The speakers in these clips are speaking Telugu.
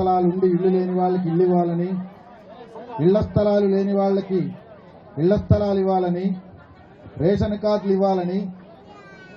స్థలాలు ఉండి ఇల్లు లేని వాళ్ళకి ఇల్లు ఇవ్వాలని ఇళ్ళ స్థలాలు లేని వాళ్ళకి ఇళ్ళ స్థలాలు ఇవ్వాలని రేషన్ కార్డులు ఇవ్వాలని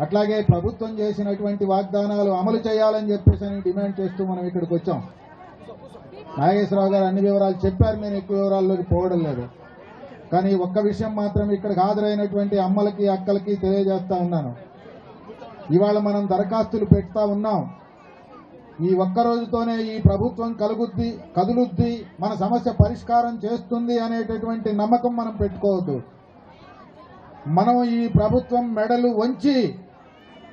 అట్లాగే ప్రభుత్వం చేసినటువంటి వాగ్దానాలు అమలు చేయాలని చెప్పేసి అని డిమాండ్ చేస్తూ మనం ఇక్కడికి వచ్చాం. నాగేశ్వరరావు గారు అన్ని వివరాలు చెప్పారు నేను ఎక్కువ వివరాల్లోకి పోవడం లేదు. కానీ ఒక్క విషయం మాత్రం ఇక్కడికి హాజరైనటువంటి అమ్మలకి అక్కలకి తెలియజేస్తా ఉన్నాను. ఇవాళ మనం దరఖాస్తులు పెడతా ఉన్నాం. ఈ ఒక్క రోజుతోనే ఈ ప్రభుత్వం కలుగుద్ది కదులుద్ది మన సమస్య పరిష్కారం చేస్తుంది అనేటటువంటి నమ్మకం మనం పెట్టుకోవద్దు. మనం ఈ ప్రభుత్వం మెడలు వంచి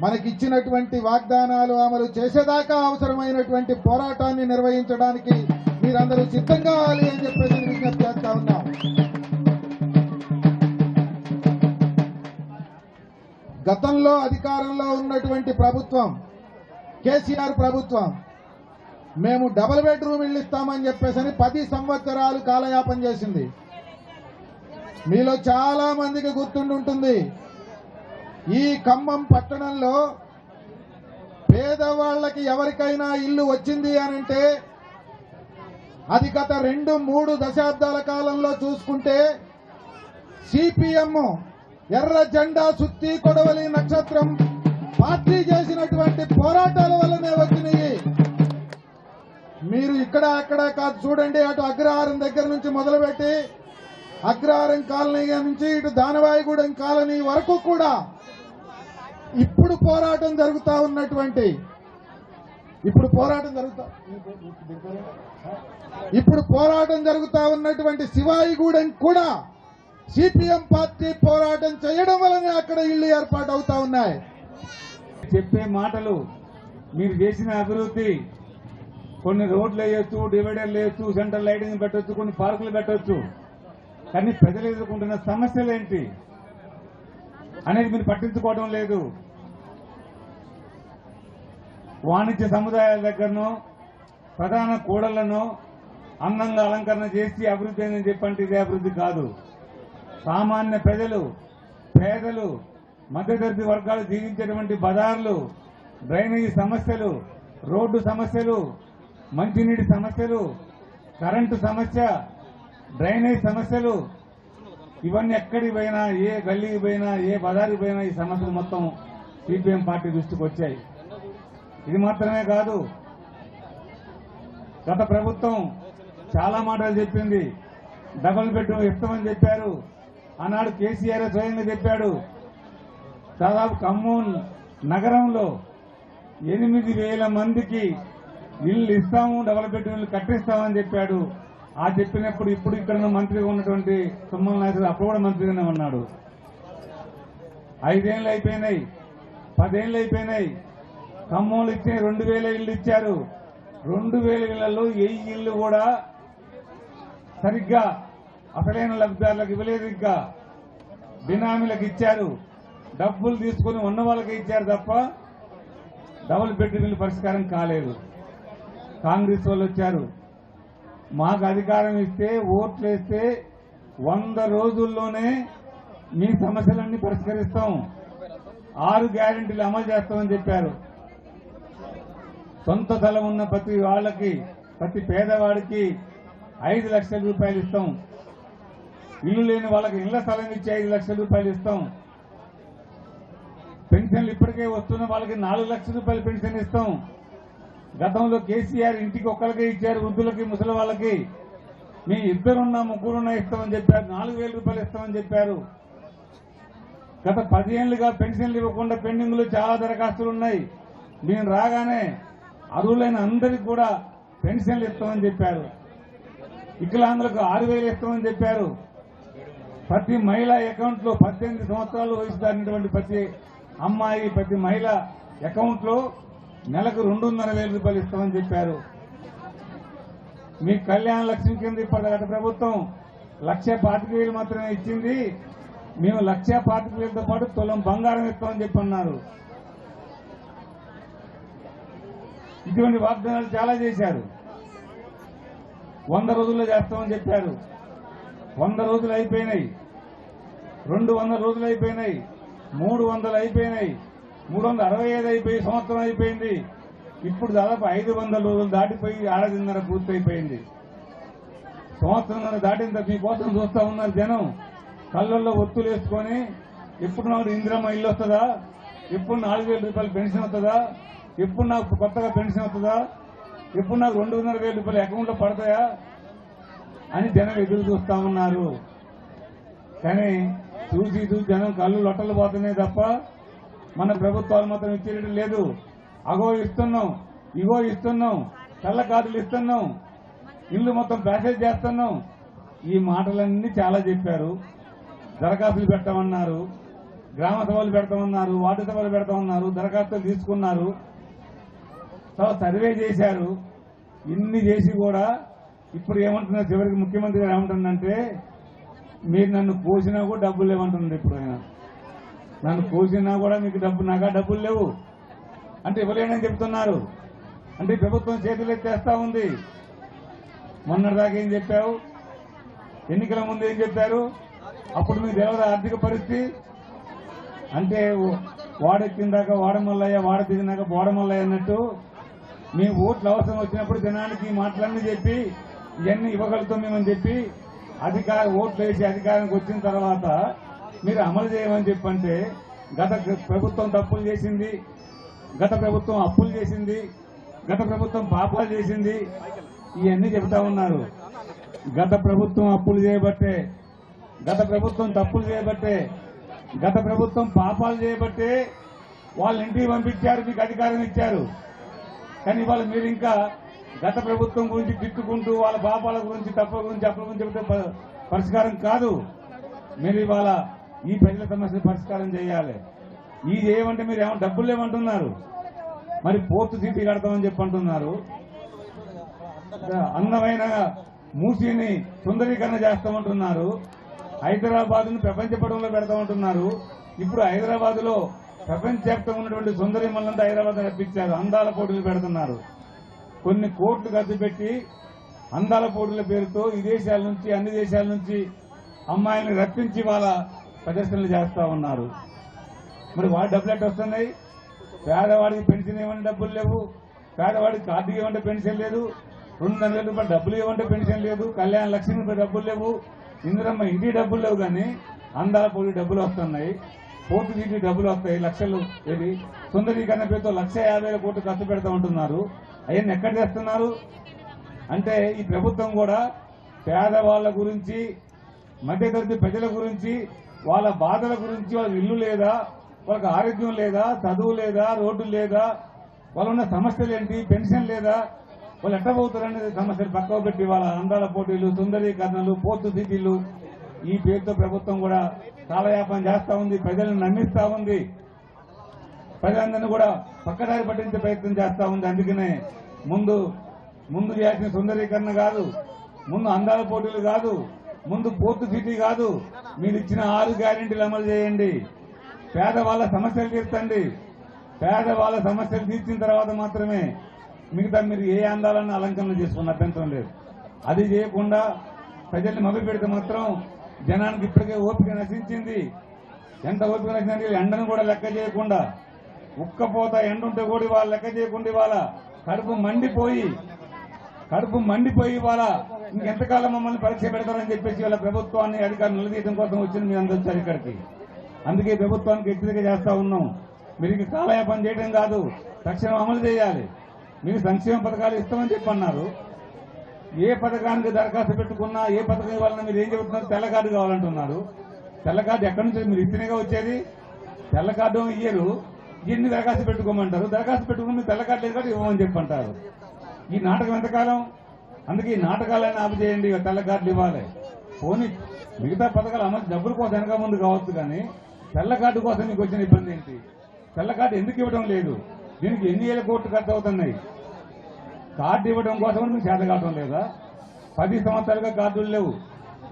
మనకిచ్చినటువంటి వాగ్దానాలు అమలు చేసేదాకా అవసరమైనటువంటి పోరాటాన్ని నిర్వహించడానికి మీరందరూ సిద్ధం కావాలి అని చెప్పేసి విజ్ఞప్తి చేస్తా ఉన్నాం. గతంలో అధికారంలో ఉన్నటువంటి ప్రభుత్వం కేసీఆర్ ప్రభుత్వం మేము డబుల్ బెడ్రూమ్ ఇల్లు ఇస్తామని చెప్పేసి పది సంవత్సరాలు కాలయాపన చేసింది. మీలో చాలా మందికి గుర్తుండుంటుంది ఈ ఖమ్మం పట్టణంలో పేదవాళ్ళకి ఎవరికైనా ఇల్లు వచ్చింది అనంటే అది గత రెండు మూడు దశాబ్దాల కాలంలో చూసుకుంటే సిపిఎం ఎర్ర జెండా సుత్తి కొడవలి నక్షత్రం పార్టీ చేసినటువంటి పోరాటాల వల్లనే వచ్చినాయి. మీరు ఇక్కడ అక్కడ కాదు చూడండి అటు అగ్రహారం దగ్గర నుంచి మొదలుపెట్టి అగ్రహారం కాలనీ నుంచి ఇటు దానవాయిగూడెం కాలనీ వరకు కూడా ఇప్పుడు పోరాటం జరుగుతా ఉన్నటువంటి ఇప్పుడు పోరాటం జరుగుతా ఇప్పుడు పోరాటం జరుగుతా ఉన్నటువంటి శివాయిగూడెం కూడా సిపిఎం పార్టీ పోరాటం చేయడం వలన అక్కడ ఇళ్ళు ఏర్పాటు అవుతా ఉన్నాయి. చెప్పే మాటలు మీరు చేసిన అభివృద్ధి కొన్ని రోడ్లు వేయొచ్చు డివైడర్లు వేయొచ్చు సెంట్రల్ లైటింగ్ పెట్టొచ్చు కొన్ని పార్కులు పెట్టొచ్చు. కానీ ప్రజలు ఎదుర్కొంటున్న సమస్యలు ఏంటి? అనేది మీరు పట్టించుకోవడం లేదు. వాణిజ్య సముదాయాల దగ్గరను ప్రధాన కూడళ్ళను అందంగా అలంకరణ చేసి అభివృద్ధి అని చెప్పంటే ఇదే అభివృద్ధి కాదు. సామాన్య ప్రజలు పేదలు మధ్యతరగతి వర్గాలు జీవించేటువంటి బజార్లు డ్రైనేజీ సమస్యలు రోడ్డు సమస్యలు మంచినీటి సమస్యలు కరెంటు సమస్య డ్రైనేజ్ సమస్యలు ఇవన్నీ ఎక్కడికి పోయినా ఏ గల్లీకి పోయినా ఏ బజారుకి పోయినా ఈ సమస్యలు మొత్తం సిపిఎం పార్టీ దృష్టికి వచ్చాయి. ఇది మాత్రమే కాదు గత ప్రభుత్వం చాలా మాటలు చెప్పింది. డబుల్ బెడ్రూమ్ ఇస్తామని చెప్పారు. ఆనాడు కేసీఆర్ స్వయంగా చెప్పాడు. దాదాపు ఖమ్మం నగరంలో ఎనిమిది వేల మందికి ఇల్లు ఇస్తాము డబుల్ బెడ్రూమ్ కట్టిస్తామని చెప్పాడు. ఆ చెప్పినప్పుడు ఇప్పుడు ఇక్కడ మంత్రిగా ఉన్నటువంటి తుమ్మల నాయకుడు అప్పుడు కూడా మంత్రిగానే ఉన్నాడు. ఐదేళ్ళు అయిపోయినాయి. పదేళ్ళు అయిపోయినాయి. ఖమ్మంలో ఇచ్చిన రెండు వేల ఇల్లు ఇచ్చారు. రెండు వేల ఇళ్ళలో వెయ్యి ఇల్లు కూడా సరిగ్గా అసలైన లబ్ధిదారులకు ఇవ్వలేదు ఇంకా. బినామీలకు ఇచ్చారు. డబ్బులు తీసుకుని ఉన్న వాళ్ళకి ఇచ్చారు తప్ప డబుల్ బెడ్రూమ్ పరిష్కారం కాలేదు. కాంగ్రెస్ వాళ్ళు వచ్చారు. మాకు అధికారం ఇస్తే ఓట్లు వేస్తే వంద రోజుల్లోనే మీ సమస్యలన్నీ పరిష్కరిస్తాం. ఆరు గ్యారెంటీలు అమలు చేస్తామని చెప్పారు. సొంత స్థలం ఉన్న ప్రతి వాళ్ళకి ప్రతి పేదవాడికి ఐదు లక్షల రూపాయలు ఇస్తాం. ఇల్లు లేని వాళ్ళకి ఇళ్ళ స్థలం ఇచ్చి ఐదు లక్షల రూపాయలు ఇస్తాం. పెన్షన్లు ఇప్పటికే వస్తున్న వాళ్ళకి నాలుగు లక్షల రూపాయలు పెన్షన్ ఇస్తాం. గతంలో కేసీఆర్ ఇంటికి ఒక్కరికే ఇచ్చారు వృద్ధులకి ముసలి వాళ్ళకి. మీ ఇద్దరున్నా ముగ్గురున్నా ఇస్తామని చెప్పారు నాలుగు వేల రూపాయలు ఇస్తామని చెప్పారు. గత పదిహేనులుగా పెన్షన్లు ఇవ్వకుండా పెండింగ్లు చాలా దరఖాస్తులు ఉన్నాయి. మేము రాగానే అర్హులైన అందరికి కూడా పెన్షన్లు ఇస్తామని చెప్పారు. వికలాంగులకు ఆరు వేలు ఇస్తామని చెప్పారు. ప్రతి మహిళ అకౌంట్లో పద్దెనిమిది సంవత్సరాలు వయసు దాటినటువంటి ప్రతి అమ్మాయి ప్రతి మహిళ అకౌంట్లో నెలకు రెండున్నర వేల రూపాయలు ఇస్తామని చెప్పారు. మీ కళ్యాణ లక్ష్మి కింద ఇప్పటి గత ప్రభుత్వం లక్ష పాతిక వేలు మాత్రమే ఇచ్చింది. మేము లక్ష పాతిక వేలతో పాటు తులం బంగారం ఇస్తామని చెప్పి అన్నారు ఇటువంటి వాగ్దానాలు చాలా చేశారు. వంద రోజుల్లో చేస్తామని చెప్పారు. వంద రోజులు అయిపోయినాయి. రెండు వందల రోజులు అయిపోయినాయి. మూడు వందలు అయిపోయినాయి. మూడు వందల అరవై ఐదు అయిపోయి సంవత్సరం అయిపోయింది. ఇప్పుడు దాదాపు ఐదు వందల రోజులు దాటిపోయి ఏడాదిన్నర పూర్తయిపోయింది. సంవత్సరం దాటిన తర్వాత మీకోసం చూస్తా ఉన్నారు జనం. కళ్ళల్లో ఒత్తులు వేసుకొని ఎప్పుడు నాకు ఇందిరమ్మ ఇల్లు వస్తుందా? ఎప్పుడు నాలుగు వేల రూపాయలు పెన్షన్ వస్తుందా? ఎప్పుడు నాకు కొత్తగా పెన్షన్ వస్తుందా? ఎప్పుడు నాకు రెండున్నర వేల రూపాయలు అకౌంట్లో పడతాయా? అని జనం ఎదురు చూస్తా ఉన్నారు. కానీ చూసి చూసి జనం కళ్ళు లొట్టలు పోతున్నాయి తప్ప మన ప్రభుత్వాలు మాత్రం ఇచ్చేయడం లేదు. అగో ఇస్తున్నాం ఇగో ఇస్తున్నాం కళ్ళ కార్డులు ఇస్తున్నాం ఇల్లు మొత్తం ప్యాసేజ్ చేస్తున్నాం. ఈ మాటలన్నీ చాలా చెప్పారు. దరఖాస్తులు పెట్టమన్నారు గ్రామ సభలు పెడతామన్నారు వార్డు సభలు పెడతామన్నారు దరఖాస్తులు తీసుకున్నారు. సర్వే చేశారు. ఇన్ని చేసి కూడా ఇప్పుడు ఏమంటున్నారు చివరికి ముఖ్యమంత్రి గారు ఏమంటుందంటే మీరు నన్ను పోసినా కూడా డబ్బులు లేవంటున్నారు ఇప్పుడు ఆయన. నన్ను కోసినా కూడా మీకు డబ్బు నాకా డబ్బులు లేవు. అంటే ఇవ్వలేనని చెప్తున్నారు. అంటే ప్రభుత్వం చేతులు ఎత్తేస్తా ఉంది మొన్నటిదాకా ఏం చెప్పావు? ఎన్నికల ముందు ఏం చెప్పారు? అప్పుడు మీ దేవత ఆర్థిక పరిస్థితి? అంటే వాడెక్కిందాక వాడమల్లయ్య వాడ దిగినాక బోడమల్లయ్య అన్నట్టు మీ ఓట్లు అవసరం వచ్చినప్పుడు జనానికి ఈ మాటలన్నీ చెప్పి ఇవన్నీ ఇవ్వగలుగుతాం మేమని చెప్పి అధికార ఓట్లు వేసి అధికారానికి వచ్చిన తర్వాత మీరు అమలు చేయమని చెప్పంటే గత ప్రభుత్వం తప్పులు చేసింది గత ప్రభుత్వం అప్పులు చేసింది గత ప్రభుత్వం పాపాలు చేసింది ఇవన్నీ చెబుతా ఉన్నారు. గత ప్రభుత్వం అప్పులు చేయబట్టే గత ప్రభుత్వం తప్పులు చేయబట్టే గత ప్రభుత్వం పాపాలు చేయబట్టే వాళ్ళ ఇంటికి పంపించారు మీకు అధికారం ఇచ్చారు. కానీ ఇవాళ మీరు ఇంకా గత ప్రభుత్వం గురించి తిట్టుకుంటూ వాళ్ళ పాపాల గురించి తప్పుల గురించి అప్పుల గురించి చెబితే పరిష్కారం కాదు. మీరు ఇవాళ ఈ ప్రజల సమస్యలు పరిష్కారం చేయాలి. ఈ చేయమంటే మీరు ఏమో డబ్బులు లేవంటున్నారు. మరి పోర్టు సిటీ కడతామని చెప్పి అంటున్నారు అందమైన మూసీని సుందరీకరణ చేస్తామంటున్నారు. హైదరాబాద్ను ప్రపంచ పటంలో పెడతామంటున్నారు. ఇప్పుడు హైదరాబాద్లో ప్రపంచవ్యాప్తంగా ఉన్నటువంటి సుందరి మల్లంతా హైదరాబాద్ రప్పించారు. అందాల పోటీలు పెడుతున్నారు. కొన్ని కోట్లు ఖర్చు పెట్టి అందాల పోటీల పేరుతో ఈ దేశాల నుంచి అన్ని దేశాల నుంచి అమ్మాయిల్ని రప్పించి వాళ్ళ ప్రదర్శనలు చేస్తా ఉన్నారు. మరి వాడి డబ్బులు ఎట్ట వస్తున్నాయి? పేదవాడికి పెన్షన్ ఇవ్వండి డబ్బులు లేవు. పేదవాడికి కార్డు ఇవ్వండి పెన్షన్ లేదు. రెండు వందల రూపాయలు డబ్బులు ఇవ్వండి పెన్షన్ లేదు. కళ్యాణ లక్ష్మి డబ్బులు లేవు. ఇందిరమ్మ ఇంటి డబ్బులు లేవు కానీ అందాల పోటీ డబ్బులు వస్తున్నాయి. పోర్టు సీటీ డబ్బులు వస్తాయి. లక్షలు ఏది? సుందరీకరణ పేరుతో లక్ష యాభై వేల కోట్లు ఖర్చు పెడతా ఉంటున్నారు. అవన్నీ ఎక్కడ చేస్తున్నారు? అంటే ఈ ప్రభుత్వం కూడా పేదవాళ్ళ గురించి మధ్యతరగతి ప్రజల గురించి వాళ్ళ బాధల గురించి వాళ్ళ ఇల్లు లేదా వాళ్ళకి ఆరోగ్యం లేదా చదువు లేదా రోడ్డు లేదా వాళ్ళున్న సమస్యలు ఏంటి పెన్షన్ లేదా వాళ్ళు ఎట్ట పోతారనేది సమస్యలు పక్కకు పెట్టి వాళ్ళ అందాల పోటీలు సుందరీకరణలు పోర్టు సిటీలు ఈ పేరుతో ప్రభుత్వం కూడా కాలయాపన చేస్తా ఉంది ప్రజలను నమ్మిస్తా ఉంది. ప్రజలందరినీ కూడా పక్కదారి పట్టించే ప్రయత్నం చేస్తా ఉంది. అందుకనే ముందు ముందు చేయాల్సిన సుందరీకరణ కాదు ముందు అందాల పోటీలు కాదు ముందు పోర్టు సిటీ కాదు. మీరు ఇచ్చిన ఆరు గ్యారెంటీలు అమలు చేయండి. పేదవాళ్ళ సమస్యలు తీర్చండి. పేదవాళ్ళ సమస్యలు తీర్చిన తర్వాత మాత్రమే మిగతా మీరు ఏ అందాలను అలంకరణ చేసుకున్న అభ్యంతరం లేదు. అది చేయకుండా ప్రజల్ని మొదలు పెడితే మాత్రం జనానికి ఇప్పటికే ఓపిక నశించింది. ఎంత ఓపిక నశించింది ఎండను కూడా లెక్క చేయకుండా. ఉక్కపోత ఎండ ఉంటే కూడా ఇవాళ లెక్క చేయకుండా ఇవాళ కడుపు మండిపోయి కడుపు మండిపోయి ఇవాళ ఇంకెంతకాలం మమ్మల్ని పరీక్ష పెడతారని చెప్పేసి వాళ్ళ ప్రభుత్వాన్ని అధికారులు నిలదీయడం కోసం వచ్చింది మీరు అందరూ వచ్చారు ఇక్కడికి. అందుకే ప్రభుత్వానికి హెచ్చరిక చేస్తా ఉన్నాం. మీరు ఇక కాలయాపన చేయడం కాదు తక్షణం అమలు చేయాలి. మీరు సంక్షేమ పథకాలు ఇస్తామని చెప్పి అన్నారు ఏ పథకానికి దరఖాస్తు పెట్టుకున్నా ఏ పథకం ఇవ్వాలన్నా మీరు ఏం చెబుతున్నారు? తెల్ల కార్డు కావాలంటున్నారు. తెల్ల కార్డు ఎక్కడి నుంచి? మీరు ఇస్తేనేగా వచ్చేది. తెల్ల కార్డు ఇయ్యరు. దీన్ని దరఖాస్తు పెట్టుకోమంటారు. దరఖాస్తు పెట్టుకుని మీరు తెల్ల కార్డు లేదు కాబట్టి ఇవ్వమని చెప్పంటారు. ఈ నాటకం ఎంతకాలం? అందుకే ఈ నాటకాలైనా ఆపు చేయండి తెల్ల ఇవ్వాలి. పోనీ మిగతా పథకాలు అమలు డబ్బుల కోసం వెనక ముందు కావచ్చు కానీ తెల్ల కార్డు కోసం మీకు వచ్చిన ఇబ్బంది ఏంటి? తెల్ల కార్డు ఎందుకు ఇవ్వడం లేదు? దీనికి ఎన్ని వేల కోట్లు ఖర్చు అవుతున్నాయి? కార్డు ఇవ్వడం కోసం మీకు చేత కావడం లేదా? పది సంవత్సరాలుగా కార్డులు లేవు.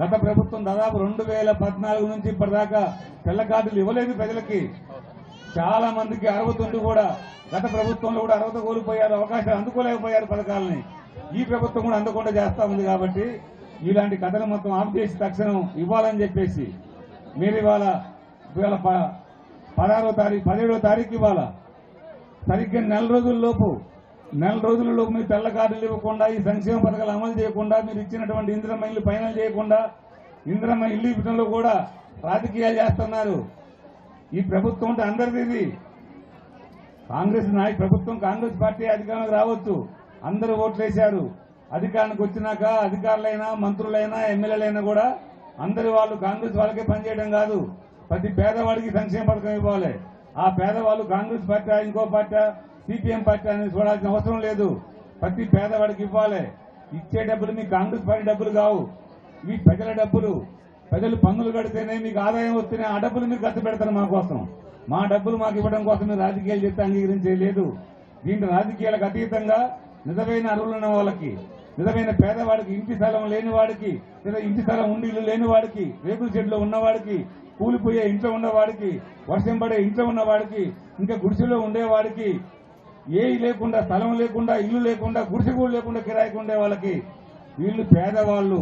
గత ప్రభుత్వం దాదాపు రెండు వేల పద్నాలుగు నుంచి ఇప్పటిదాకా తెల్ల కార్డులు ఇవ్వలేదు ప్రజలకి. చాలా మందికి అర్హత ఉండి కూడా గత ప్రభుత్వంలో కూడా అర్హత కోల్పోయారు అవకాశాలు అందుకోలేకపోయారు పథకాలని. ఈ ప్రభుత్వం కూడా అందకుండా చేస్తా ఉంది కాబట్టి ఇలాంటి కథలు మొత్తం ఆఫ్ చేసి తక్షణం ఇవ్వాలని చెప్పేసి మీరు ఇవాళ ఇవాళ ప- పదహారో తారీఖు పదిహేడో తారీఖు ఇవాళ సరిగ్గా నెల రోజుల లోపు నెల రోజులలోపు మీరు తెల్ల కార్డులు ఇవ్వకుండా ఈ సంక్షేమ పథకాలు అమలు చేయకుండా మీరు ఇచ్చినటువంటి ఇందిరమ్మ ఇల్లు ఫైనల్ చేయకుండా ఇందిరమ్మ ఇల్లు ఇవ్వడంలో కూడా రాజకీయాలు చేస్తున్నారు. ఈ ప్రభుత్వం అంటే అందరిది ఇది. కాంగ్రెస్ నాయ ప్రభుత్వం కాంగ్రెస్ పార్టీ అధికారంలోకి రావచ్చు అందరూ ఓట్లేశారు. అధికారానికి వచ్చినాక అధికారులైనా మంత్రులైనా ఎమ్మెల్యేలైనా కూడా అందరు వాళ్ళు కాంగ్రెస్ వాళ్ళకే పనిచేయడం కాదు. ప్రతి పేదవాడికి సంక్షేమ పథకం ఇవ్వాలి. ఆ పేదవాళ్ళు కాంగ్రెస్ పార్టీ ఇంకో పార్టీ సిపిఎం పార్టీ అనేది చూడాల్సిన అవసరం లేదు. ప్రతి పేదవాడికి ఇవ్వాలి. ఇచ్చే డబ్బులు మీ కాంగ్రెస్ పార్టీ డబ్బులు కావు. మీ ప్రజల డబ్బులు. ప్రజలు పన్నులు కడితేనే మీకు ఆదాయం వస్తేనే ఆ డబ్బులు మీరు ఖర్చు పెడతారు మా కోసం. మా డబ్బులు మాకు ఇవ్వడం కోసం మీరు రాజకీయాలు చెప్తే అంగీకరించలేదు దీంట్లో రాజకీయాలకు అతీతంగా నిజమైన అరువులున్న వాళ్ళకి నిజమైన పేదవాడికి ఇంటి స్థలం లేని వాడికి లేదా ఇంటి స్థలం ఉండి ఇల్లు లేని వాడికి రేకుల షెడ్లో ఉన్నవాడికి కూలిపోయే ఇంట్లో ఉన్నవాడికి వర్షం పడే ఇంట్లో ఉన్నవాడికి ఇంకా గుడిసెలో ఉండేవాడికి ఏ లేకుండా స్థలం లేకుండా ఇల్లు లేకుండా గుడిసె కూడా లేకుండా కిరాయికి ఉండే వాళ్ళకి వీళ్ళు పేదవాళ్ళు.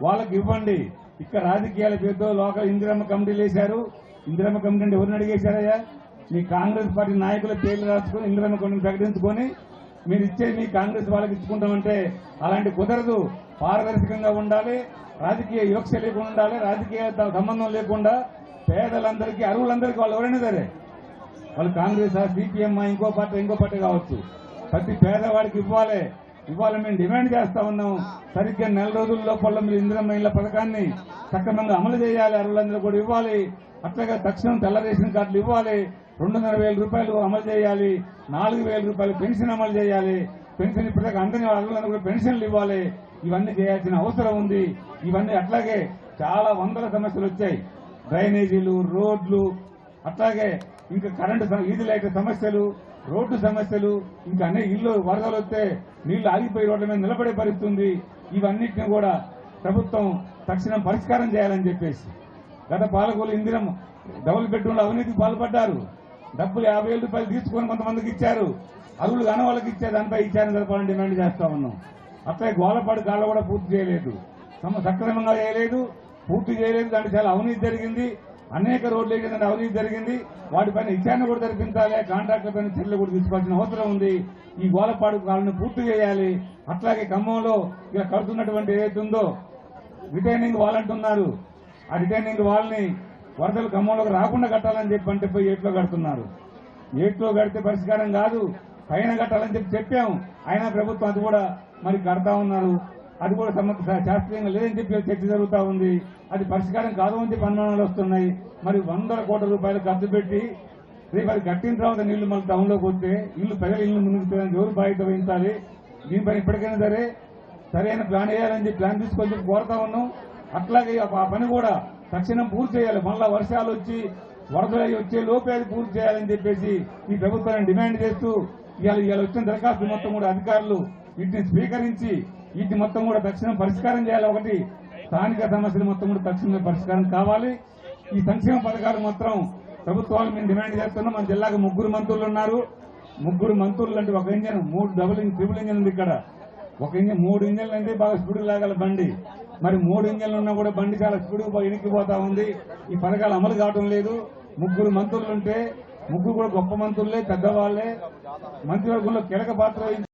వాళ్ళకి ఇవ్వండి. ఇక్కడ రాజకీయాల పేరుతో లోకల్ ఇందిరమ్మ కమిటీలు వేశారు ఇందిరమ్మ కమిటీ అంటే ఎవరిని అడిగేశారయ్యా? మీ కాంగ్రెస్ పార్టీ నాయకుల పేర్లు రాసుకుని ఇందిరమ్మ కమిటీని ప్రకటించుకొని మీరు ఇచ్చే మీ కాంగ్రెస్ వాళ్ళకి ఇచ్చుకుంటామంటే అలాంటి కుదరదు. పారదర్శకంగా ఉండాలి. రాజకీయ వివక్ష లేకుండా ఉండాలి. రాజకీయ సంబంధం లేకుండా పేదలందరికీ అరువులందరికీ వాళ్ళు ఎవరైనా సరే వాళ్ళు కాంగ్రెస్ సిపిఎం ఇంకో పార్టీ ఇంకో పార్టీ కావచ్చు. ప్రతి పేదవాడికి ఇవ్వాలి. ఇవ్వాలని మేము డిమాండ్ చేస్తా ఉన్నాం. సరిగ్గా నెల రోజుల లోపల మీరు ఇందిరమ్మ ఇళ్ళ పథకాన్ని సక్రమంగా అమలు చేయాలి. అరువులందరూ కూడా ఇవ్వాలి. అట్లాగే తక్షణం తెల్ల రేషన్ కార్డులు ఇవ్వాలి. రెండున్నర వేల రూపాయలు అమలు చేయాలి నాలుగు వేల రూపాయలు పెన్షన్ అమలు చేయాలి పెన్షన్ ఇప్పటిదాకా అందని అరువులందరూ కూడా పెన్షన్లు ఇవ్వాలి. ఇవన్నీ చేయాల్సిన అవసరం ఉంది. ఇవన్నీ అట్లాగే చాలా వందల సమస్యలు వచ్చాయి. డ్రైనేజీలు రోడ్లు అట్లాగే ఇంకా కరెంటు సమ- లైట్ సమస్యలు రోడ్డు సమస్యలు ఇంకా అన్ని ఇల్లు వరదలు వస్తే నీళ్ళు ఆగిపోయి రోడ్ల మీద నిలబడే పరిస్థితుంది. ఇవన్నిటిని కూడా ప్రభుత్వం తక్షణం పరిష్కారం చేయాలని చెప్పేసి గత పాలకులు ఇందిరం డబుల్ బెడ్రూమ్లు అవినీతికి పాల్పడ్డారు. డబ్బులు యాభై వేల రూపాయలు తీసుకొని కొంతమందికి ఇచ్చారు. అరువులు కాని వాళ్ళకి ఇచ్చే దానిపై ఇచ్చారని జరపాలని డిమాండ్ చేస్తా ఉన్నాం. అట్లే గోలపాడు కాళ్ళ కూడా పూర్తి చేయలేదు. సమ సక్రమంగా చేయలేదు పూర్తి చేయలేదు. దాంట్లో చాలా అవినీతి జరిగింది. అనేక రోడ్లు వేసేదానికి అవినీతి జరిగింది. వాటిపైన విచారణ కూడా జరిపించాలి. కాంట్రాక్టర్ పైన చర్యలు కూడా తీసుకోవాల్సిన అవసరం ఉంది. ఈ గోలపాడు కాలను పూర్తి చేయాలి. అట్లాగే ఖమ్మంలో ఇలా కడుతున్నటువంటి ఏదైతే ఉందో రిటైనింగ్ వాల్ అంటున్నారు. ఆ రిటైనింగ్ వాళ్ళని వరదలు ఖమ్మంలోకి రాకుండా కట్టాలని చెప్పి అంటే పోయి ఏట్లో కడుతున్నారు. ఏట్లో కడితే పరిష్కారం కాదు పైన కట్టాలని చెప్పి చెప్పాం అయినా ప్రభుత్వం అది కూడా మరి కడతా ఉన్నారు. అది కూడా సమ- శాస్త్రీయంగా లేదని చెప్పి చర్చ జరుగుతూ ఉంది. అది పరిష్కారం కాదు అని చెప్పి అనుమానాలు వస్తున్నాయి. మరి వందల కోట్ల రూపాయలు ఖర్చు పెట్టి రేపు అది కట్టిన తర్వాత నీళ్ళు మళ్ళీ టౌన్లోకి వస్తే ఇల్లు ప్రజల ఇల్లు మునిగిపోయాలని ఎవరు బాధ్యత వహించాలి? దీనిపైన ఇప్పటికైనా సరే సరైన ప్లాన్ వేయాలని చెప్పి ప్లాన్ తీసుకొని చెప్పి కోరుతా ఉన్నాం. అట్లాగే ఆ పని కూడా తక్షణం పూర్తి చేయాలి. మళ్ళా వర్షాలు వచ్చి వరదలు వచ్చే లోపే అది పూర్తి చేయాలని చెప్పేసి ఈ ప్రభుత్వాన్ని డిమాండ్ చేస్తూ ఇవాళ ఇవాళ వచ్చిన దరఖాస్తు మొత్తం కూడా అధికారులు వీటిని స్వీకరించి వీటిని మొత్తం కూడా తక్షణం పరిష్కారం చేయాలి ఒకటి. స్థానిక సమస్యలు మొత్తం కూడా తక్షణమే పరిష్కారం కావాలి. ఈ సంక్షేమ పథకాలు మాత్రం ప్రభుత్వాలు మేము డిమాండ్ చేస్తున్నాం. మన జిల్లాకు ముగ్గురు మంత్రులు ఉన్నారు. ముగ్గురు మంత్రులు అంటే ఒక ఇంజన్ మూడు డబుల్ ఇంజన్ ట్రిపుల్ ఇంజన్ ఉంది ఇక్కడ. ఒక ఇంజన్ మూడు ఇంజన్లు అంటే బాగా స్పీడ్ లాగల బండి. మరి మూడు ఇంజన్లు ఉన్నా కూడా బండి చాలా స్పీడ్ ఎనికిపోతా ఉంది. ఈ పథకాలు అమలు కావడం లేదు. ముగ్గురు మంత్రులు ఉంటే ముగ్గురు కూడా గొప్ప మంత్రులే పెద్దవాళ్ళే మంత్రివర్గంలో కీలక పాత్ర